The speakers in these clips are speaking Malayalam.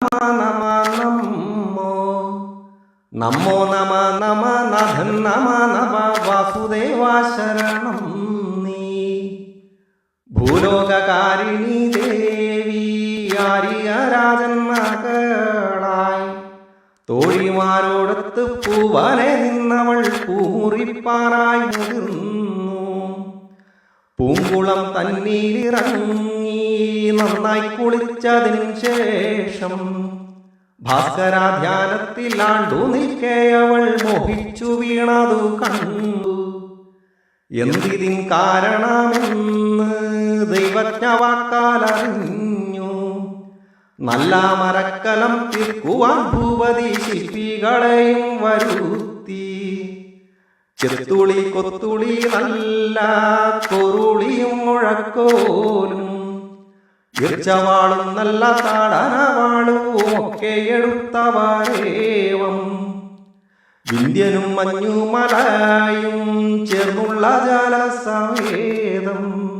നമ നമോ നമോ നമ നമ വാസുദേവാ ശരണം ഭൂലോകകാരിണി ദേവി ആര്യരാജൻ മകളായി തോഴിമാരോടത്ത് പൂവനെ നിന്നവൾ പൂറിപ്പാറായി മുതിർന്നു. പൂങ്കുളം തന്നീരിറങ്ങി നന്നായി കുളിച്ചതിന് ശേഷം ഭാസ്കരാധ്യാനത്തിലാണ്ടു നിൽക്കേ അവൾ മോഹിച്ചു വീണതു കണ്ടു. എന്തിതിൻ കാരണമെന്ന് ദൈവജ്ഞ വാക്കാലറിഞ്ഞു നല്ല മരക്കലം തിരുക്കുവാൻ ഭൂപതി ശില്പികളെയും വരുത്തി. ചെത്തുളി കൊത്തുളി നല്ല കൊറുളിയും മുഴക്കോലും. ഇർച്ചവാളും നല്ല താടനവാളും ഒക്കെ എടുത്തവാരേവം. വിന്ധ്യനും മഞ്ഞുമലയും ചേർന്നുള്ള ജലസമേതം.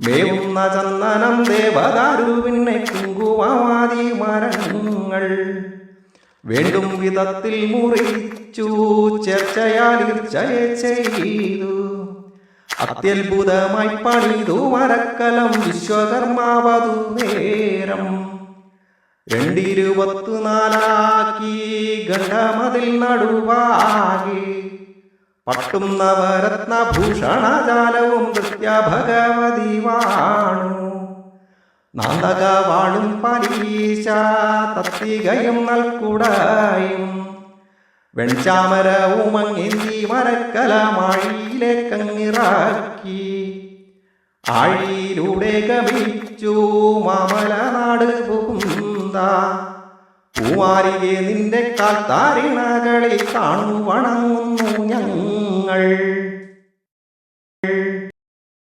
മേവുന്ന ചന്ദനം ദേവദാരുവിനെ കുങ്കുമാതി മരങ്ങൾ. വേണ്ടും വിധത്തിൽ മുറിച്ചു ചർച്ചയാൽ ഈർച്ചയെ ചെയ്തു. അത്യത്ഭുതമായി പണിതു മരക്കലം വിശ്വകർമാവതു നേരം. രണ്ടിരുപത്തിനാലാക്കി ഗണ്ഡമതിൽ നടുവാകെ. പട്ടും നവരത്നഭൂഷണജാലവും നൃത്യ ഭഗവതി വാണു. നാന്തകവാളും പരീശ തത്തികയും ഉമങ്ങി വെൺചാമരവും അങ്ങേന്തി മരക്കലമാഴിയിലേക്കങ്ങിറാക്കി ആഴിയിലൂടെ ഗമിച്ചു മാമലനാട് പുകുന്ത പൂവാരികെ നിന്റെ കാൽത്താരിണകളിൽ കാണു വണങ്ങുന്നു ഞങ്ങൾ.